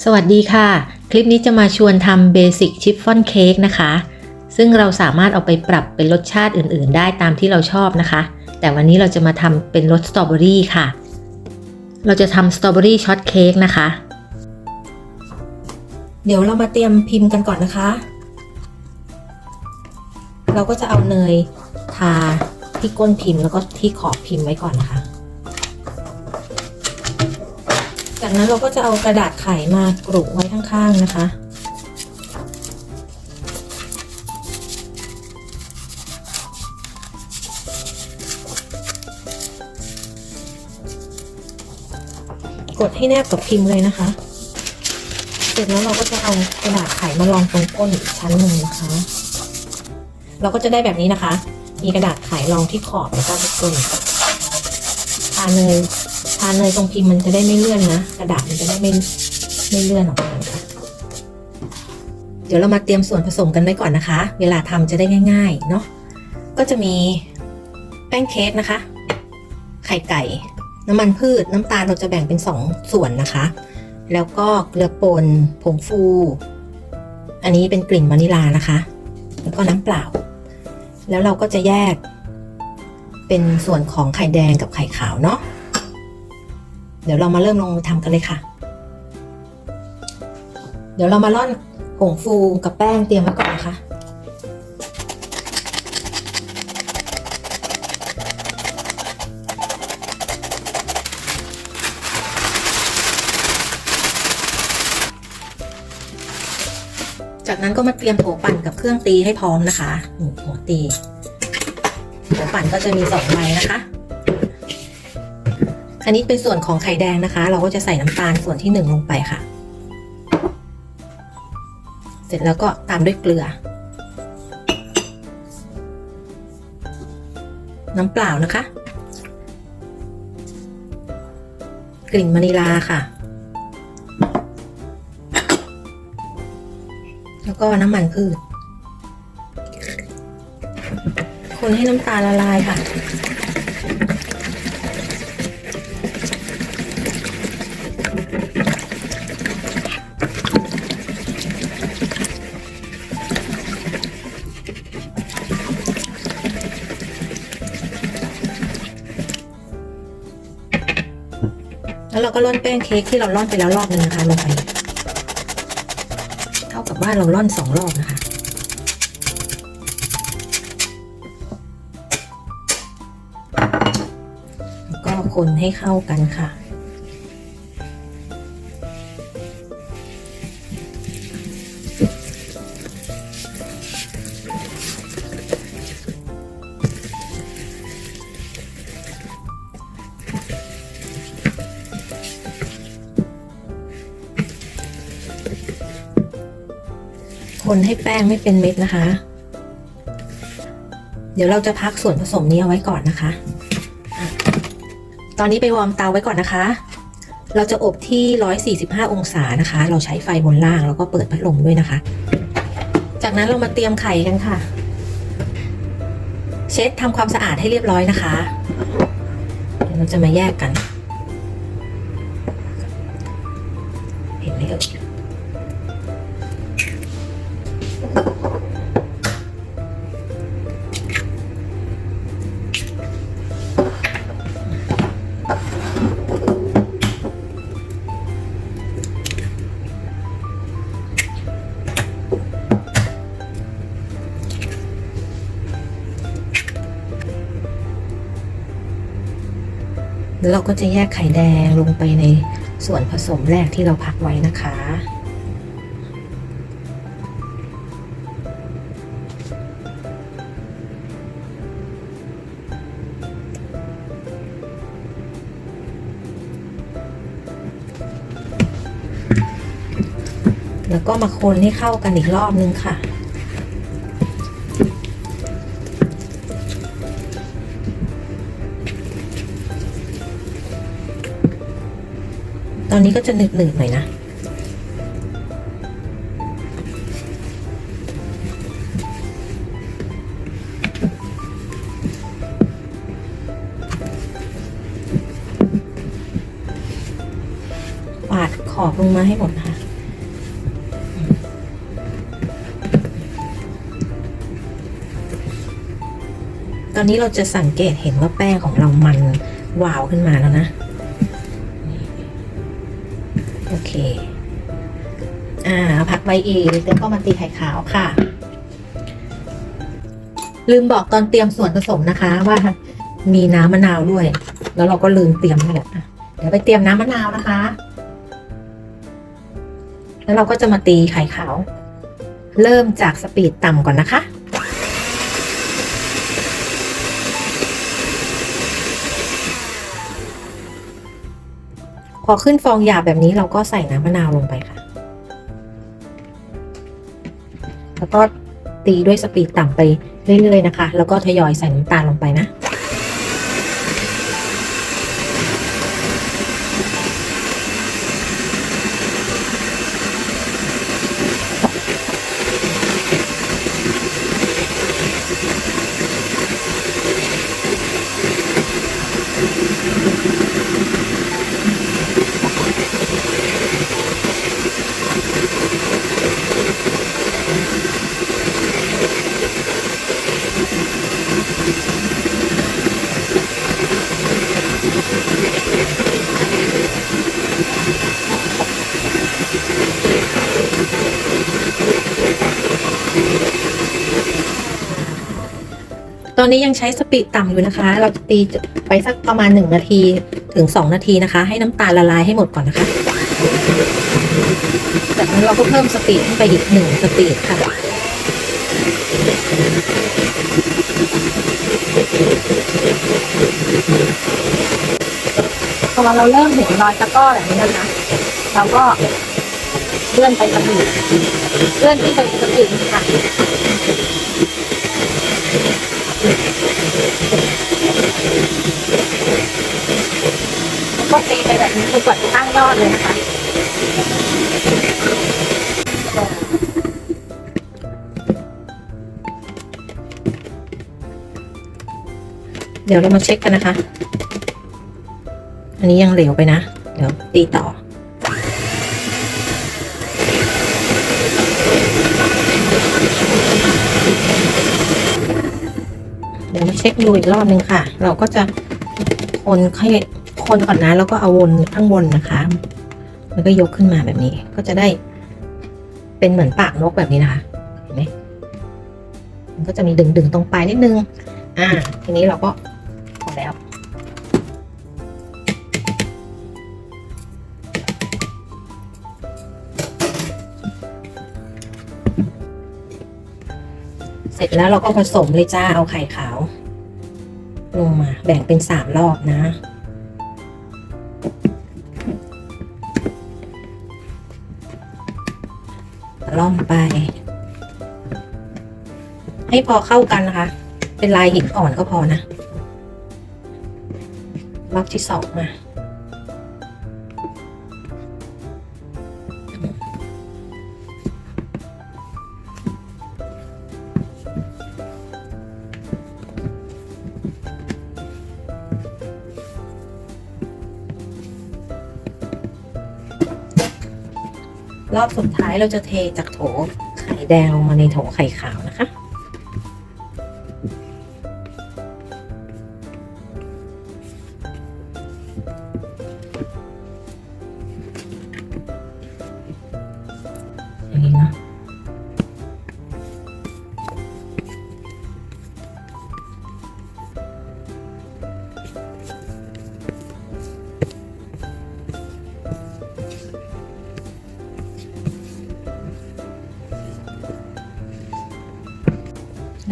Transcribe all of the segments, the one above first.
สวัสดีค่ะ คลิปนี้จะมาชวนทำเบสิกชิฟฟ่อนเค้กนะคะ ซึ่งเราสามารถเอาไปปรับเป็นรสชาติอื่น ๆ ได้ตามที่เราชอบนะคะ แต่วันนี้เราจะมาทำเป็นรสสตรอเบอรี่ค่ะ เราจะทำสตรอเบอรี่ช็อตเค้กนะคะ เดี๋ยวเรามาเตรียมพิมพ์กันก่อนนะคะ เราก็จะเอาเนยทาที่ก้นพิมพ์แล้วก็ที่ขอบพิมพ์ไว้ก่อนนะคะ จากนั้นเราก็จะเอากระดาษไขมากรุไว้ข้างๆนะคะ กดให้แนบกับพิมพ์เลยนะคะ เสร็จแล้วเราก็จะเอากระดาษไขมารองตรงก้นอีกชั้นหนึ่งนะคะ เราก็จะได้แบบนี้นะคะ มีกระดาษไขรองที่ขอบแล้วก็ที่ก้นทาเนย ทาเนยตรงพิมพ์มันจะได้ไม่เลื่อนนะ กระดาษมันจะได้ไม่ไม่เลื่อนออกมานะคะเดี๋ยวเรามาเตรียมส่วนผสมกันไว้ก่อนนะคะ เวลาทำจะได้ง่าย ๆ เนาะก็จะมีแป้งเค้กนะคะ ไข่ไก่ น้ำมันพืช น้ำตาลเราจะแบ่งเป็นสองส่วนนะคะ แล้วก็เกลือป่นผงฟู อันนี้เป็นกลิ่นวานิลานะคะ แล้วก็น้ำเปล่า แล้วเราก็จะแยก เป็นส่วนของไข่แดงกับไข่ขาวเนาะ เดี๋ยวเรามาเริ่มลงมือทำกันเลยค่ะ เดี๋ยวเรามาร่อนผงฟูกับแป้งเตรียมไว้ก่อนนะคะจากนั้นก็มาเตรียมโถปั่นกับเครื่องตีให้พร้อมนะคะนี่หัวตี โถปั่นก็จะมีสองใบนะคะ อันนี้เป็นส่วนของไข่แดงนะคะ เราก็จะใส่น้ำตาลส่วนที่หนึ่งลงไปค่ะ เสร็จแล้วก็ตามด้วยเกลือ น้ำเปล่านะคะ กลิ่นวานิลาค่ะ แล้วก็น้ำมันพืช คนให้น้ำตาลละลายค่ะ แล้วเราก็ร่อนแป้งเค้กที่เราร่อนไปแล้วรอบนึงนะคะลงไป เท่ากับว่าเราร่อนสองรอบนะคะ แล้วก็คนให้เข้ากันค่ะ คนให้แป้งไม่เป็นเม็ดนะคะ เดี๋ยวเราจะพักส่วนผสมนี้เอาไว้ก่อนนะคะ ตอนนี้ไปวอร์มเตาไว้ก่อนนะคะ เราจะอบที่ 145 องศานะคะ เราใช้ไฟบนล่างแล้วก็เปิดพัดลมด้วยนะคะ จากนั้นเรามาเตรียมไข่กันค่ะ เช็ดทำความสะอาดให้เรียบร้อยนะคะ เดี๋ยวเราจะมาแยกกัน เราก็จะแยกไข่แดงลงไปในส่วนผสมแรกที่เราพักไว้นะคะ แล้วก็มาคนให้เข้ากันอีกรอบนึงค่ะ ตอนนี้ก็จะหนึบหนึบหน่อยนะ ปาดขอบลงมาให้หมดนะคะตอนนี้เราจะสังเกตเห็นว่าแป้งของเรามันวาวขึ้นมาแล้วนะ โอเค อ่าพักไว้อีกแล้วก็มาตีไข่ขาวค่ะ ลืมบอกตอนเตรียมส่วนผสมนะคะ ว่ามีน้ำมะนาวด้วย แล้วเราก็ลืมเตรียมนี่แหละเดี๋ยวไปเตรียมน้ำมะนาวนะคะ แล้วเราก็จะมาตีไข่ขาว เริ่มจากสปีดต่ำก่อนนะคะ อขึ้นฟองหยาบแบบนี้เราก็ใส่น้ำมะนาวลงไปค่ะ แล้วก็ตีด้วยสปีดต่ำไปเรื่อยๆนะคะ แล้วก็ทยอยใส่น้ำตาลลงไปนะ อนนี้ยังใช้สปีดต่ำอยู่นะคะ เราจะตีไปสักประมาณ 1 นาทีถึง 2 นาทีนะคะ ให้น้ำตาลละลายให้หมดก่อนนะคะ จากนั้นเราก็เพิ่มสปีดขึ้นไปอีก 1 สปีดค่ะพอเราเริ่มเห็นรอยตะก้อแบบนี้นะคะเราก็เลื่อนไปสปีดเลื่อนที่ไปสปีดค่ะ ก็ตีไปแบบนี้จนกว่าจะตั้งยอดเลยนะคะเดี๋ยวเรามาเช็คกันนะคะ อันนี้ยังเหลวไปนะ เดี๋ยวตีต่อ เดี๋ยวมาเช็คดูอีกรอบนึงค่ะ เราก็จะคนให้ คนก่อนนะ แล้วก็เอาวนข้างบนนะคะ แล้วก็ยกขึ้นมาแบบนี้ ก็จะได้ เป็นเหมือนปากนกแบบนี้นะคะ เห็นไหมมันก็จะมีดึงๆตรงปลายนิดนึง อ่า ทีนี้เราก็พอแล้วเสร็จแล้วเราก็ผสมเลยจ้า เอาไข่ขาว ลงมาแบ่งเป็นสามรอบนะ ล่อมไป ให้พอเข้ากันนะคะ เป็นลายหินอ่อนก็พอนะ รอบที่สองมา รอบสุดท้ายเราจะเทจากโถไข่แดงลงมาในโถไข่ขาวนะคะ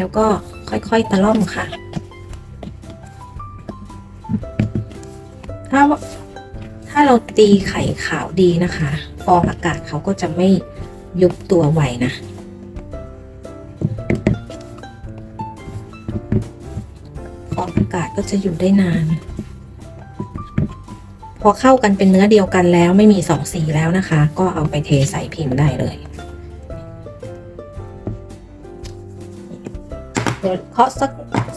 แล้วก็ค่อยๆตะล่อมค่ะ ถ้าว่าถ้าเราตีไข่ขาวดีนะคะ ฟองอากาศเขาก็จะไม่ยุบตัวไวนะ ฟองอากาศก็จะอยู่ได้นาน พอเข้ากันเป็นเนื้อเดียวกันแล้วไม่มีสองสีแล้วนะคะ ก็เอาไปเทใส่พิมพ์ได้เลยาะสัก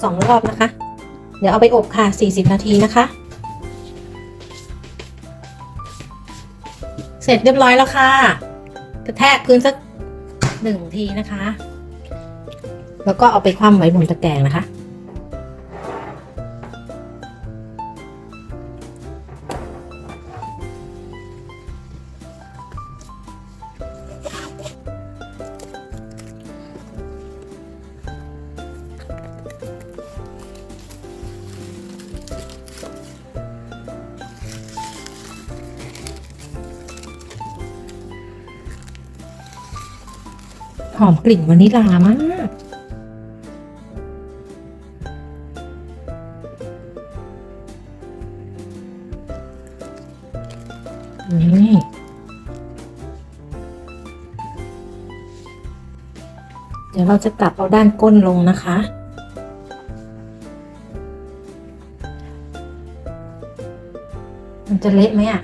สองรอบนะคะ เดี๋ยวเอาไปอบค่ะ 40 นาทีนะคะ เสร็จเรียบร้อยแล้วค่ะกระแทกพื้นสักหนึ่งทีนะคะ แล้วก็เอาไปคว่ำไว้บนตะแกรงนะคะ หอมกลิ่นวานิลามาก นี่เดี๋ยวเราจะกลับเอาด้านก้นลงนะคะ มันจะเละไหมอะ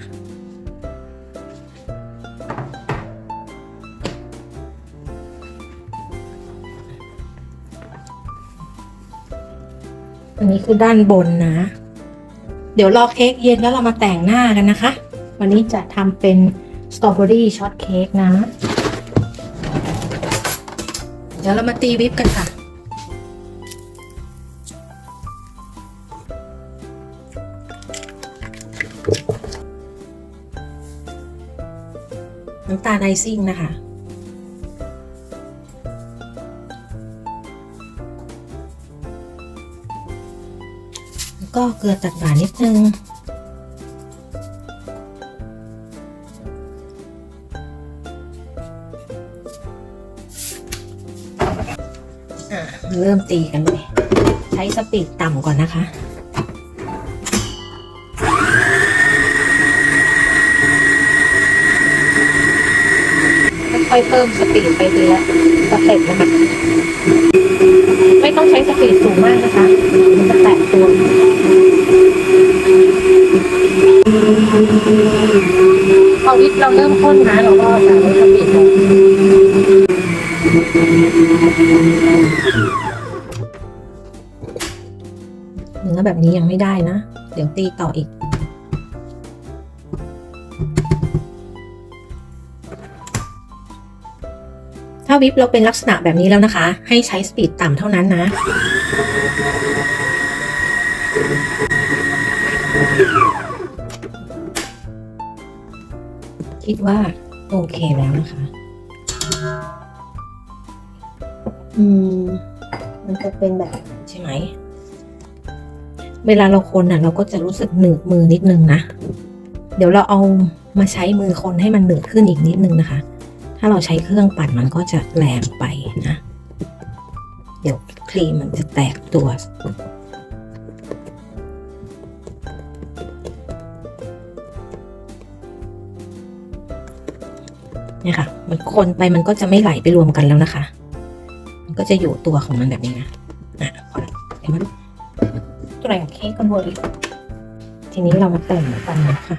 อันนี้คือด้านบนนะ เดี๋ยวรอเค้กเย็นแล้วเรามาแต่งหน้ากันนะคะ วันนี้จะทำเป็นสตรอเบอรี่ช็อตเค้กนะ เดี๋ยวเรามาตีวิปกันค่ะน้ำตาลไอซิ่งนะคะ ก็เกลือตัดหวานนิดนึงอะเริ่มตีกันเลย ใช้สปีดต่ำก่อนนะคะค่อยๆเพิ่มสปีดไปทีละสเต็ปนะคะ ไม่ต้องใช้สปีดสูงมากนะคะมันจะแตกตัวพอวิปเราเริ่มข้นนะเราก็จะลดสปีดลงเนื้อแบบนี้ยังไม่ได้นะ เดี๋ยวตีต่ออีก วิปเราเป็นลักษณะแบบนี้แล้วนะคะ ให้ใช้สปีดต่ำเท่านั้นนะคิดว่าโอเคแล้วนะคะ อืม มันจะเป็นแบบใช่ไหม เวลาเราคนอะ เราก็จะรู้สึกหนืดมือนิดนึงนะ เดี๋ยวเราเอามาใช้มือคนให้มันหนืดขึ้นอีกนิดนึงนะคะ ถ้าเราใช้เครื่องปั่นมันก็จะแรงไปนะ เดี๋ยวครีมมันจะแตกตัว เนี่ยค่ะ มันคนไปมันก็จะไม่ไหลไปรวมกันแล้วนะคะ มันก็จะอยู่ตัวของมันแบบนี้นะอะพอละเดี๋ยวมันตัวไหนของเค้กกันเวอร์อีกทีนี้เรามาแต่งกันนะคะ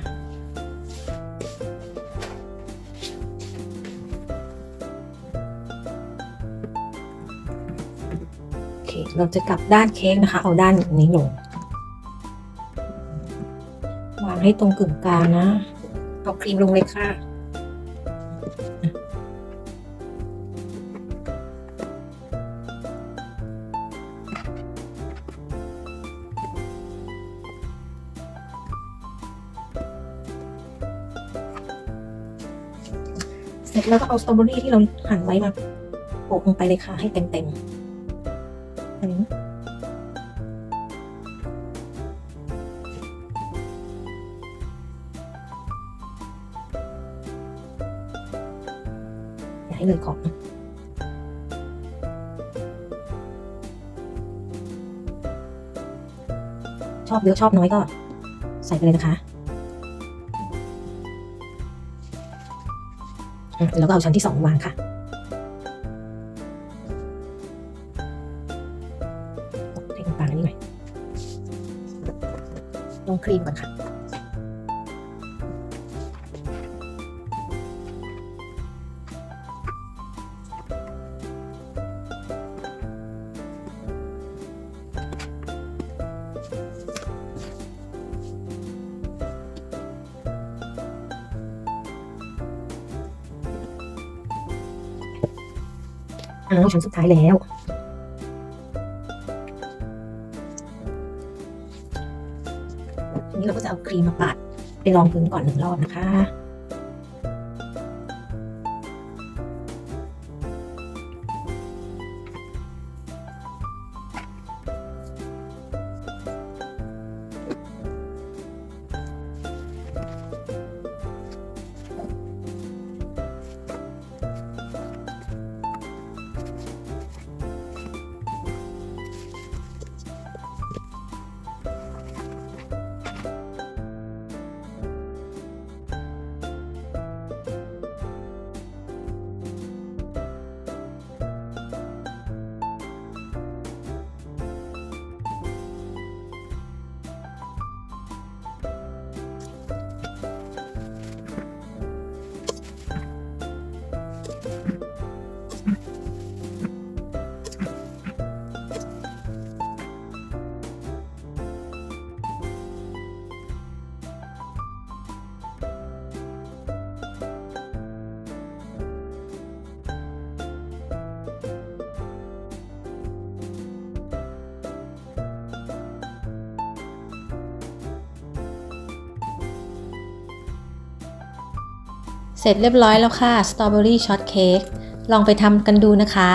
เราจะกลับด้านเค้กนะคะ เอาด้านนี้ลง วางให้ตรงกึ่งกลางนะ เอาครีมลงเลยค่ะเสร็จแล้วก็เอาสตรอเบอรี่ที่เราหั่นไว้มาโปะลงไปเลยค่ะให้เต็มๆ ให้เลยขอนชอบเยอะชอบน้อยก็ใส่ไปเลยนะคะแล้วก็เอาชั้นที่สองวางค่ะ ให้ตรงกลางนี้หน่อยลงครีมก่อนค่ะ อ้าวชั้นสุดท้ายแล้ว ทีนี้เราก็จะเอาครีมมาปาดไปรองพื้นก่อนหนึ่งรอบนะคะ เสร็จเรียบร้อยแล้วค่ะสตรอเบอรี่ช็อตเค้กลองไปทำกันดูนะคะ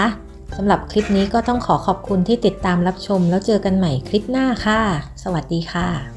สำหรับคลิปนี้ก็ต้องขอขอบคุณที่ติดตามรับชม แล้วเจอกันใหม่คลิปหน้าค่ะ สวัสดีค่ะ